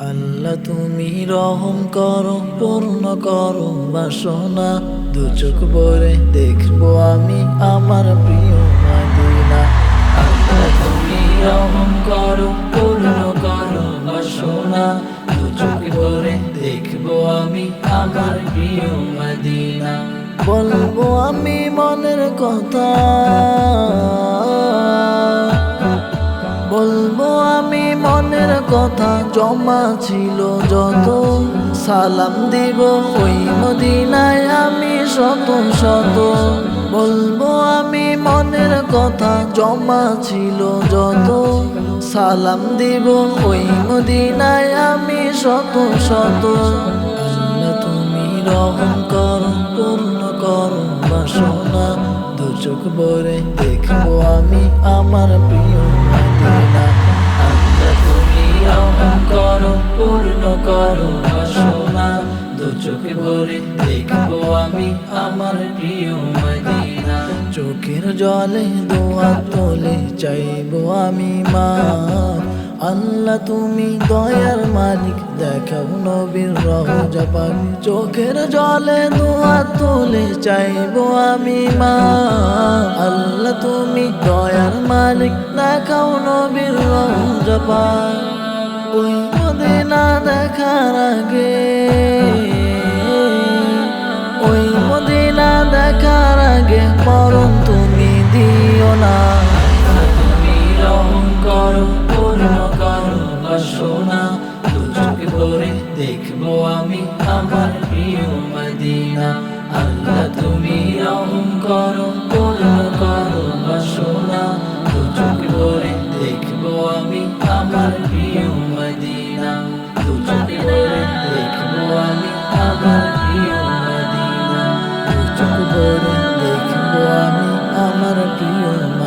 আল্লাহ তুমি রহম করো, পূর্ণ করো বাসনা। দু চোখ ভরে দেখব আমি আমার প্রিয় মাদিনা। আল্লাহ তুমি রহম করো, পূর্ণ করো বাসনা। দু চোখ ভরে দেখব আমি আমার প্রিয় মাদিনা। বলব আমি মনের কথা। কথা জমা ছিল যত। সালাম দিব ওই মদিনায় আমি শত শত। বলব আমি মনের কথা জমা ছিল যত। সালাম দিব ওই মদিনায় আমি শত শত। তুমি রহম করো, পূর্ণ করো বাসনা। দু চোখ ভরে দেখব আমি আমার প্রিয় মদিনা। চোখ ভরে দেখব আমি আমার প্রিয় মদিনা। চোখের জলে দোয়া তোলে চাইব আমি মা। আল্লাহ তুমি দয়ার মালিক, দেখাও নবীর রহজা পাক। চোখের জলে দোয়া তুলে চাইব আমি মা। আল্লাহ তুমি দয়ার মালিক, দেখাও নবীর রহজা পাক। মদিনা দেখার আগে মরণ তুমি দিও না। তুমি রং করো, পূর্ণ করো বাসনা দেখব আমি আমার প্রিয় মদিনা। আল্লাহ তুমি রং করো চোখ ভরে